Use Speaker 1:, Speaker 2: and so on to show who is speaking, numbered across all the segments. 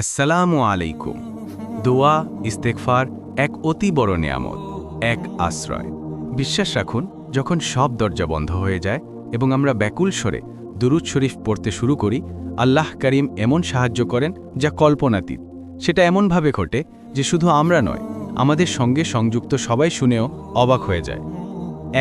Speaker 1: আসসালামু আলাইকুম। দোয়া ইস্তেকফার এক অতি বড় নিয়ামত, এক আশ্রয়। বিশ্বাস রাখুন, যখন সব দরজা বন্ধ হয়ে যায় এবং আমরা ব্যাকুল স্বরে দুরুদ শরীফ পড়তে শুরু করি, আল্লাহ করিম এমন সাহায্য করেন যা কল্পনাতীত। সেটা এমনভাবে ঘটে যে শুধু আমরা নয়, আমাদের সঙ্গে সংযুক্ত সবাই শুনেও অবাক হয়ে যায়।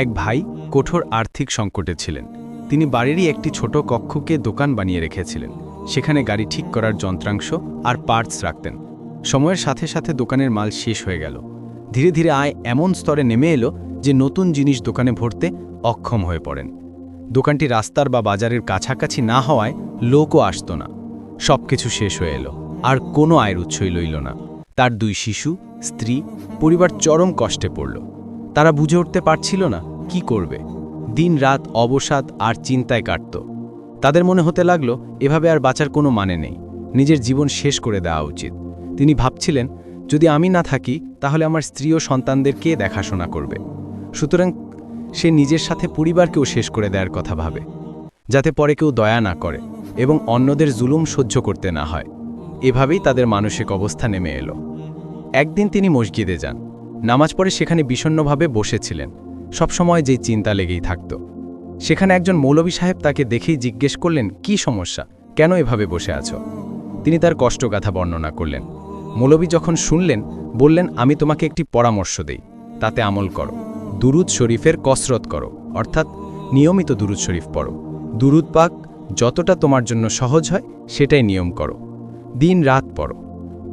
Speaker 1: এক ভাই কঠোর আর্থিক সংকটে ছিলেন। তিনি বাড়িরই একটি ছোট কক্ষকে দোকান বানিয়ে রেখেছিলেন। সেখানে গাড়ি ঠিক করার যন্ত্রাংশ আর পার্টস রাখতেন। সময়ের সাথে সাথে দোকানের মাল শেষ হয়ে গেল। ধীরে ধীরে আয় এমন স্তরে নেমে এলো যে নতুন জিনিস দোকানে ভরতে অক্ষম হয়ে পড়েন। দোকানটি রাস্তার বা বাজারের কাছাকাছি না হওয়ায় লোকও আসত না। সব কিছু শেষ হয়ে এলো, আর কোনো আয়ের উৎসই লইল না। তার দুই শিশু, স্ত্রী, পরিবার চরম কষ্টে পড়ল। তারা বুঝে উঠতে পারছিল না, কি করবে? দিন রাত অবসাদ আর চিন্তায় কাটত। তাদের মনে হতে লাগল, এভাবে আর বাঁচার কোনো মানে নেই। নিজের জীবন শেষ করে দেওয়া উচিত। তিনি ভাবছিলেন, যদি আমি না থাকি, তাহলে আমার স্ত্রী ও সন্তানদের কে দেখাশোনা করবে? সুতরাং সে নিজের সাথে পরিবারকেও শেষ করে দেওয়ার কথা ভাবে, যাতে পরে কেউ দয়া না করে এবং অন্যদের জুলুম সহ্য করতে না হয়। এভাবেই তাদের মানসিক অবস্থা নেমে এলো। একদিন তিনি মসজিদে যান। নামাজ পড়ে সেখানে বিষণ্ণভাবে বসেছিলেন। সবসময় যেই চিন্তা লেগেই থাকত। সেখানে একজন মৌলবী সাহেব তাকে দেখেই জিজ্ঞেস করলেন, কি সমস্যা? কেন এভাবে বসে আছো? তিনি তার কষ্টগাথা বর্ণনা করলেন। মৌলবী যখন শুনলেন, বললেন, আমি তোমাকে একটি পরামর্শ দেই। তাতে আমল করো। দুরুদ শরীফের কসরত করো। অর্থাৎ নিয়মিত দুরুদ শরীফ পড়ো। দুরুদ পাক যতটা তোমার জন্য সহজ হয়, সেটাই নিয়ম করো। দিন রাত পড়ো।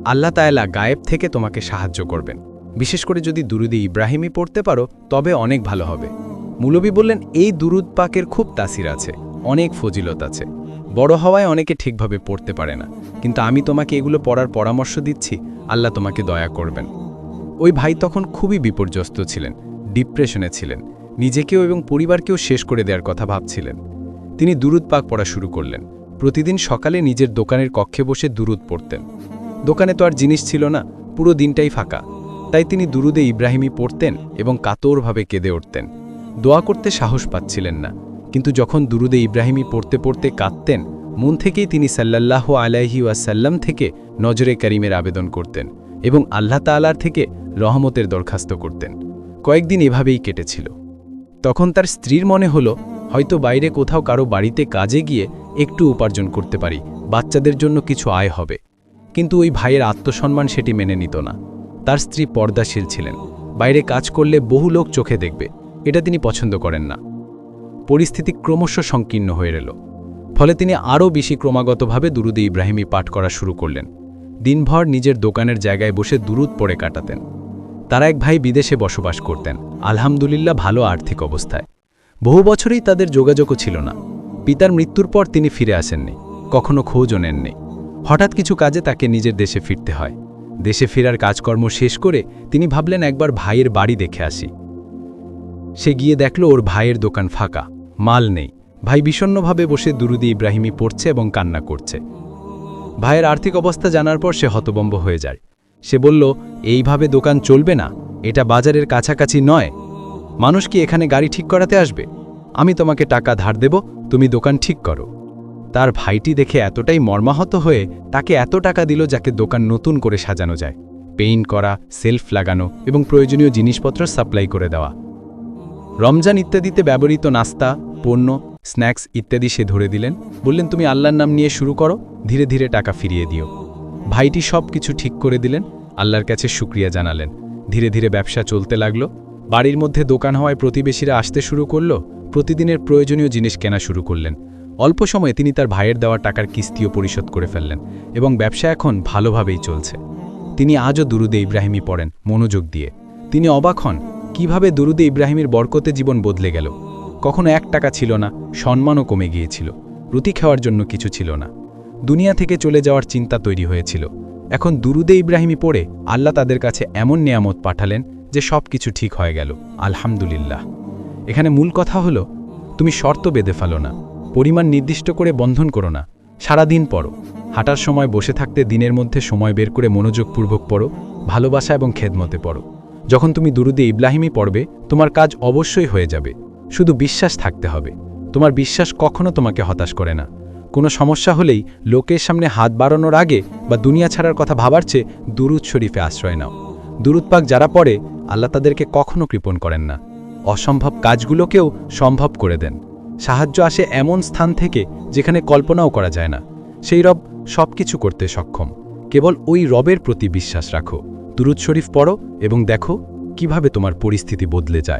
Speaker 1: আল্লাহ তায়ালা গায়েব থেকে তোমাকে সাহায্য করবেন। বিশেষ করে যদি দুরুদে ইব্রাহিমী পড়তে পারো, তবে অনেক ভালো হবে। মুলবী বললেন, এই দুরুদ পাকের খুব তাসির আছে, অনেক ফজিলত আছে। বড় হওয়ায় অনেকে ঠিকভাবে পড়তে পারে না। কিন্তু আমি তোমাকে এগুলো পড়ার পরামর্শ দিচ্ছি, আল্লাহ তোমাকে দয়া করবেন। ওই ভাই তখন খুবই বিপর্যস্ত ছিলেন, ডিপ্রেশনে ছিলেন। নিজেকেও এবং পরিবারকেও শেষ করে দেওয়ার কথা ভাবছিলেন। তিনি দুরুদ পাক পড়া শুরু করলেন। প্রতিদিন সকালে নিজের দোকানের কক্ষে বসে দুরুদ পড়তেন। দোকানে তো আর জিনিস ছিল না, পুরো দিনটাই ফাঁকা। তাই তিনি দুরুদে ইব্রাহিমী পড়তেন এবং কাতরভাবে কেঁদে উঠতেন। দোয়া করতে সাহস পাচ্ছিলেন না। কিন্তু যখন দুরুদে ইব্রাহিমী পড়তে পড়তে কাঁদতেন, মন থেকেই তিনি সাল্লাল্লাহ আলাইহি ওয়াসাল্লাম থেকে নজরে করিমের আবেদন করতেন এবং আল্লাহ তালার থেকে রহমতের দরখাস্ত করতেন। কয়েকদিন এভাবেই কেটেছিল। তখন তার স্ত্রীর মনে হলো, হয়তো বাইরে কোথাও কারও বাড়িতে কাজে গিয়ে একটু উপার্জন করতে পারি, বাচ্চাদের জন্য কিছু আয় হবে। কিন্তু ওই ভাইয়ের আত্মসম্মান সেটি মেনে নিত না। তার স্ত্রী পর্দাশীল ছিলেন। বাইরে কাজ করলে বহু লোক চোখে দেখবে। এটা তিনি পছন্দ করেন না। পরিস্থিতি ক্রমশ সংকীর্ণ হয়ে এল। ফলে তিনি আরও বেশি ক্রমাগতভাবে দুরুদে ইব্রাহিমী পাঠ করা শুরু করলেন। দিনভর নিজের দোকানের জায়গায় বসে দুরুদ পড়ে কাটাতেন। তারা এক ভাই বিদেশে বসবাস করতেন। আলহামদুলিল্লাহ ভালো আর্থিক অবস্থায়। বহু বছরেই তাদের যোগাযোগও ছিল না। পিতার মৃত্যুর পর তিনি ফিরে আসেননি। কখনো খোঁজও নেননি। হঠাৎ কিছু কাজে তাকে নিজের দেশে ফিরতে হয়। দেশে ফেরার কাজকর্ম শেষ করে তিনি ভাবলেন একবার ভাইয়ের বাড়ি দেখে আসি। সে গিয়ে দেখল ওর ভাইয়ের দোকান ফাঁকা, মাল নেই। ভাই বিষণ্নভাবে বসে দুরুদি ইব্রাহিমী পড়ছে এবং কান্না করছে। ভাইয়ের আর্থিক অবস্থা জানার পর সে হতবম্ব হয়ে যায়। সে বলল, এইভাবে দোকান চলবে না, এটা বাজারের কাছাকাছি নয়। মানুষ কি এখানে গাড়ি ঠিক করাতে আসবে? আমি তোমাকে টাকা ধার দেব, তুমি দোকান ঠিক করো। তার ভাইটি দেখে এতটাই মর্মাহত হয়ে তাকে এত টাকা দিল যাকে দোকান নতুন করে সাজানো যায়। পেইন্ট করা, সেলফ লাগানো এবং প্রয়োজনীয় জিনিসপত্র সাপ্লাই করে দেওয়া। রমজান ইত্যাদিতে ব্যবহৃত নাস্তা, পণ্য, স্ন্যাক্স ইত্যাদি সে ধরে দিলেন। বললেন, তুমি আল্লাহর নাম নিয়ে শুরু করো, ধীরে ধীরে টাকা ফিরিয়ে দিও। ভাইটি সব কিছু ঠিক করে দিলেন, আল্লাহর কাছে শুক্রিয়া জানালেন। ধীরে ধীরে ব্যবসা চলতে লাগল। বাড়ির মধ্যে দোকান হওয়ায় প্রতিবেশীরা আসতে শুরু করল, প্রতিদিনের প্রয়োজনীয় জিনিস কেনা শুরু করলেন। অল্প সময়ে তিনি তার ভাইয়ের দেওয়া টাকার কিস্তিও পরিশোধ করে ফেললেন এবং ব্যবসা এখন ভালোভাবেই চলছে। তিনি আজও দুরুদে ইব্রাহিমী পড়েন, মনোযোগ দিয়ে। তিনি অবাক হন কীভাবে দুরুদে ইব্রাহিমের বরকতে জীবন বদলে গেল? কখনো এক টাকা ছিল না, সম্মানও কমে গিয়েছিল, রুটি খাওয়ার জন্য কিছু ছিল না। দুনিয়া থেকে চলে যাওয়ার চিন্তা তৈরি হয়েছিল। এখন দুরুদে ইব্রাহিমী পড়ে আল্লাহ তাদের কাছে এমন নিয়ামত পাঠালেন যে সব কিছু ঠিক হয়ে গেল। আলহামদুলিল্লাহ। এখানে মূল কথা হলো, তুমি শর্ত বেঁধে ফেলো না, পরিমাণ নির্দিষ্ট করে বন্ধন করো না, সারাদিন পড়ো, হাঁটার সময় বসে থাকতে দিনের মধ্যে সময় বের করে মনোযোগপূর্বক পড়ো, ভালোবাসা এবং খেদমতে পড়ো। যখন তুমি দুরুদে ইব্রাহিমী পড়বে, তোমার কাজ অবশ্যই হয়ে যাবে। শুধু বিশ্বাস থাকতে হবে। তোমার বিশ্বাস কখনো তোমাকে হতাশ করে না। কোনো সমস্যা হলেই লোকের সামনে হাত বাড়ানোর আগে বা দুনিয়া ছাড়ার কথা ভাবার চেয়ে দুরুদ শরীফে আশ্রয় নাও। দুরুদ পাক যারা পড়ে, আল্লাহ তাদেরকে কখনো কৃপণ করেন না। অসম্ভব কাজগুলোকেও সম্ভব করে দেন। সাহায্য আসে এমন স্থান থেকে যেখানে কল্পনাও করা যায় না। সেই রব সব কিছু করতে সক্ষম। কেবল ওই রবের প্রতি বিশ্বাস রাখো। দুরুদ শরীফ পড়ো এবং দেখো কীভাবে তোমার পরিস্থিতি বদলে যায়।